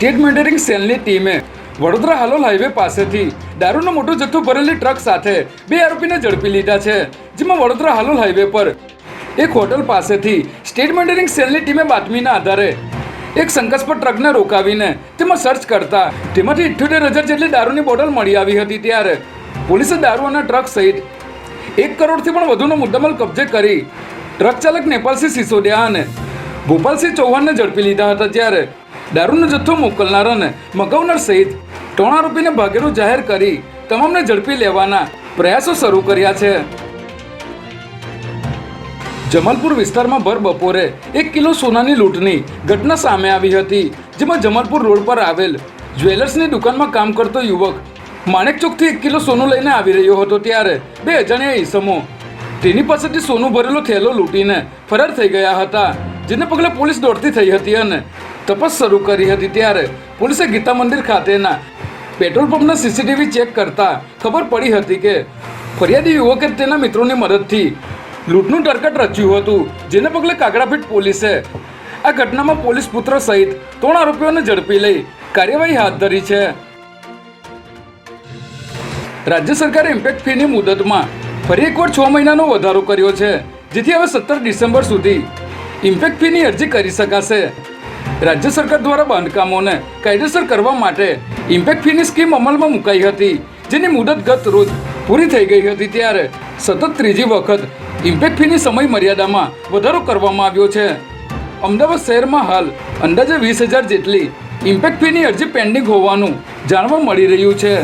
State monitoring સેલની ટીમે Vadodara Halol highway પાસેથી દારૂનો મોટો જથ્થો ભરેલી ટ્રક સાથે બે આરોપીને ઝડપી લીધા છે, જેમાં વડોદરા હાલોલ હાઈવે પર એક હોટલ પાસેથી સ્ટેટ મોનિટરિંગ સેલની ટીમે બાતમીના આધારે એક શંકાસ્પદ ટ્રકને રોકાવીને તેમાં સર્ચ કરતા તેમાંથી ઇઠ્યોતેર હજાર જેટલી દારૂની બોટલ મળી આવી હતી ત્યારે પોલીસે દારૂ અને ટ્રક સહિત એક કરોડથી પણ વધુનો મુદ્દામાલ કબજે કરી ટ્રક ચાલક નેપાલસિંહ સિસોદિયા અને ભોપાલસિંહ ચૌહાણને ઝડપી લીધા હતા, જ્યારે દારૂનો જથ્થો મોકલનાર અને મગાવનાર સહિત ટોણા રૂપીને ભાગેડું જાહેર કરી તમામને ઝડપી લેવાના પ્રયાસો શરૂ કર્યા છે. જમાલપુર વિસ્તારમાં ભર બપોરે એક કિલો સોનાની લૂંટની ઘટના સામે આવી હતી, જેમાં જમાલપુર રોડ પર આવેલ જ્વેલર્સની દુકાનમાં કામ કરતો યુવક માણેક ચોકથી એક કિલો સોનું લઈને આવી રહ્યો હતો ત્યારે બે અજાણ્યા ઈસમો તેની પાસેથી સોનું ભરેલો થેલો લૂંટીને ફરાર થઈ ગયા હતા, જેને પગલે પોલીસ દોડતી થઈ હતી અને તપાસ શરૂ કરી હતી ત્યારે પોલીસે ગીતા મંદિર ખાતેના પેટ્રોલ પંપના સીસીટીવી ચેક કરતા ખબર પડી હતી કે ફરિયાદી યુવકે તેના મિત્રોની મદદથી લૂંટનું ટર્કટ રચ્યું હતું, જેને પગલે કાગડાપીઠ પોલીસે આ ઘટનામાં પોલીસ પુત્ર સહિત ત્રણ આરોપીઓને ઝડપી લઈ કાર્યવાહી હાથ ધરી છે. રાજ્ય સરકારે ઇમ્પેક્ટ ફીની મુદતમાં ફરી એકવાર છ મહિનાનો વધારો કર્યો છે, જેથી હવે સત્તર ડિસેમ્બર સુધી ઇમ્પેક્ટ ફીની અરજી કરી શકાશે. રાજ્ય સરકાર દ્વારા બાંધકામોને કાયદેસર કરવા માટે ઇમ્પેક્ટ ફીની સ્કીમ અમલમાં મુકાઈ હતી, જેની મુદત ગત રોજ પૂરી થઈ ગઈ હતી ત્યારે સતત ત્રીજી વખત ઇમ્પેક્ટ ફીની સમય મર્યાદામાં વધારો કરવામાં આવ્યો છે. અમદાવાદ શહેરમાં હાલ અંદાજે વીસ હજાર જેટલી ઇમ્પેક્ટ ફીની અરજી પેન્ડિંગ હોવાનું જાણવા મળી રહ્યું છે.